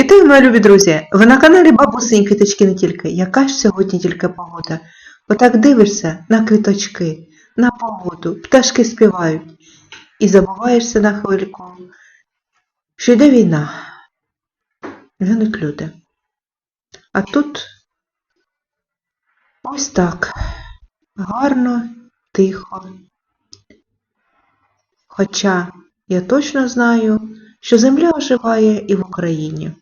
Вітаю, мої любі друзі! Ви на каналі Бабусині Квіточки не тільки. Яка ж сьогодні тільки погода? Отак дивишся на квіточки, на погоду, пташки співають. І забуваєшся на хвильку, що йде війна. Гинуть люди. А тут ось так. Гарно, тихо. Хоча я точно знаю, що земля оживає і в Україні.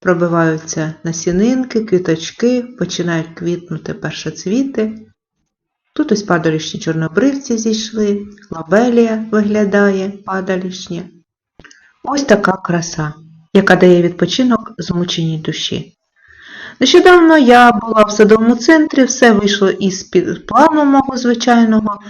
Пробиваються насінинки, квіточки, починають квітнути першоцвіти. Тут ось падалішні чорнобривці зійшли, лабелія виглядає падалішня. Ось така краса, яка дає відпочинок змученій душі. Нещодавно я була в садовому центрі, все вийшло із плану мого звичайного.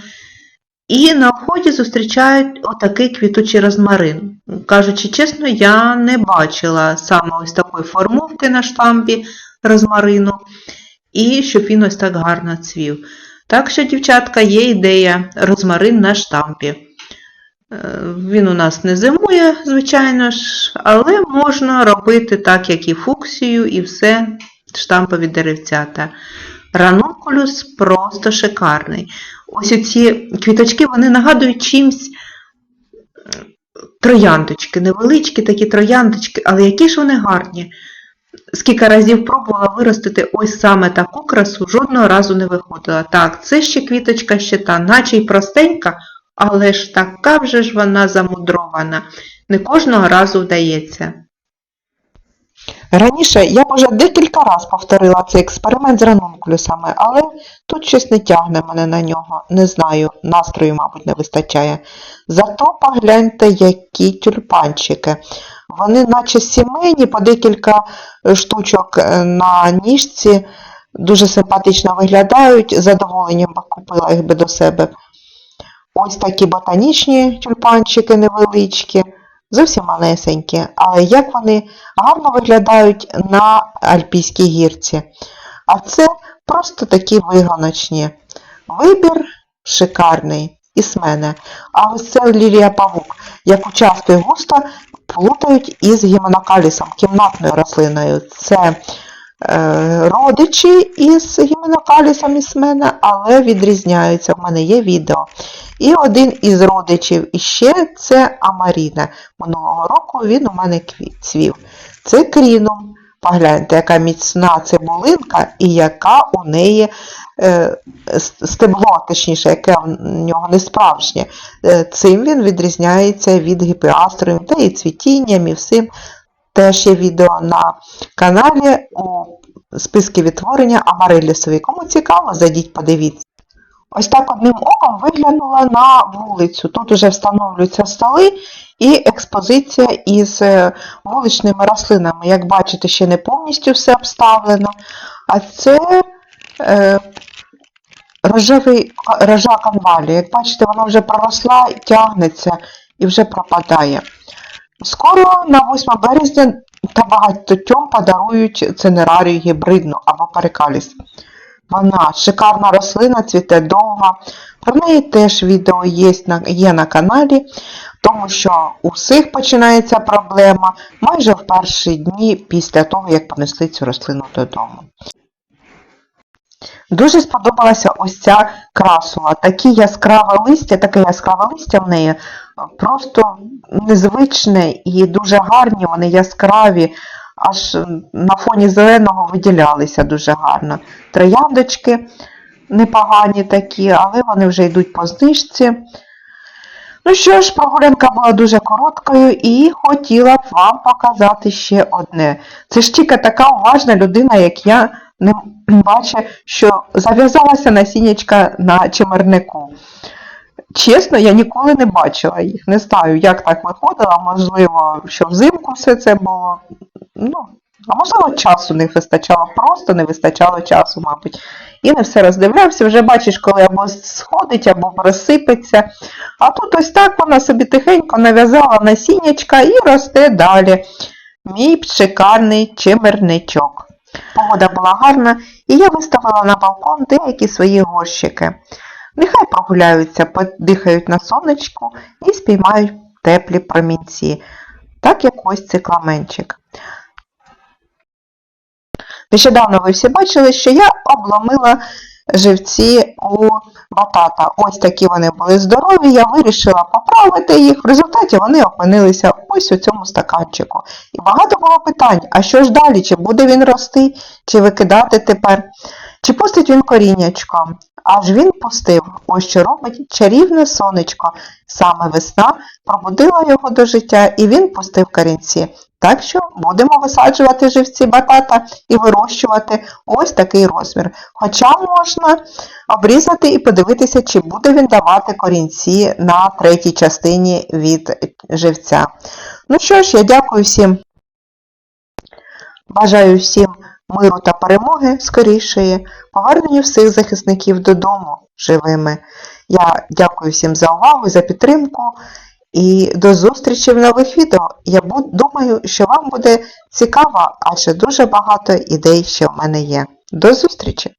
І на вході зустрічають отакий квітучий розмарин. Кажучи чесно, я не бачила саме ось такої формовки на штампі розмарину, і щоб він ось так гарно цвів. Так що, дівчатка, є ідея розмарин на штампі. Е, Він у нас не зимує, звичайно ж, але можна робити так, як і фуксію, і все штампові деревцята. Ранункулюс просто шикарний. Ось ці квіточки вони нагадують чимсь е, трояндочки, невеличкі такі трояндочки, але які ж вони гарні. Скільки разів пробувала виростити ось саме таку красу, жодного разу не виходила. Так, це ще квіточка ще та, наче й простенька, але ж така вже ж вона замудрована. Не кожного разу вдається. Раніше я б уже декілька разів повторила цей експеримент з ранункулюсами, але тут щось не тягне мене на нього. Не знаю, настрою, мабуть, не вистачає. Зато погляньте, які тюльпанчики. Вони наче сімейні, по декілька штучок е, на ніжці, дуже симпатично виглядають, задоволенням купила їх би до себе. Ось такі ботанічні тюльпанчики невеличкі, зовсім малесенькі, але як вони гарно виглядають на Альпійській гірці. А це просто такі вигоночні. Вибір шикарний із мене. А ось це лілія павук, яку часто і густо плутають із гіменокалісом, кімнатною рослиною. Це е, родичі із гіменокалісом із мене, але відрізняються. В мене є відео. І один із родичів іще це Амаріна. Минулого року він у мене цвів. Це крінум. Погляньте, яка міцна цибулинка і яка у неї е, стебло, точніше, яке в нього не справжнє. Е, цим він відрізняється від гіпіастрою, та і цвітінням, і всім. Теж є відео на каналі у списку відтворення Амарилісові. Кому цікаво, зайдіть, подивіться. Ось так одним оком виглянула на вулицю. Тут уже встановлюються столи і експозиція із е, вуличними рослинами. Як бачите, ще не повністю все обставлено. А це е, рожевий, рожа канвалі. Як бачите, вона вже проросла, тягнеться і вже пропадає. Скоро на 8 березня та багатьом подарують цинерарію гібридну або перекаліс. Вона шикарна рослина, цвіте довго. Про неї теж відео є на, є на каналі, тому що у всіх починається проблема майже в перші дні після того, як понесли цю рослину додому. Дуже сподобалася ось ця красула. Такі яскраве листя, таке яскраве листя в неї просто незвичне і дуже гарні, вони яскраві, аж на фоні зеленого виділялися дуже гарно. Трояндочки непогані такі, але вони вже йдуть по знижці. Ну що ж, прогулянка була дуже короткою і хотіла б вам показати ще одне. Це ж тільки така уважна людина, як я, не бачить, що зав'язалася насіннячка на чимернику. Чесно, я ніколи не бачила їх. Не знаю, як так виходило, можливо, що взимку все це було. Ну, а можливо, часу не вистачало, просто не вистачало часу, мабуть. І не все роздивлявся, вже бачиш, коли або сходить, або розсипеться. А тут ось так вона собі тихенько нав'язала насіннячка і росте далі. Мій шикарний чимерничок. Погода була гарна, і я виставила на балкон деякі свої горщики. Нехай прогуляються, подихають на сонечку і спіймають теплі промінці. так як ось цикламенчик. Нещодавно ви всі бачили, що я обломила живці у батата. Ось такі вони були здорові, я вирішила поправити їх. В результаті вони опинилися ось у цьому стаканчику. І багато було питань, а що ж далі? Чи буде він рости, чи викидати тепер? Чи пустить він коріннячко? Аж він пустив, ось що робить чарівне сонечко. Саме весна пробудила його до життя, і він пустив корінці. Так що будемо висаджувати живці батата і вирощувати ось такий розмір. Хоча можна обрізати і подивитися, чи буде він давати корінці на третій частині від живця. Ну що ж, я дякую всім. Бажаю всім миру та перемоги скорішої, повернення всіх захисників додому живими. Я дякую всім за увагу, за підтримку і до зустрічі в нових відео. Я думаю, що вам буде цікаво, адже дуже багато ідей ще в мене є. До зустрічі!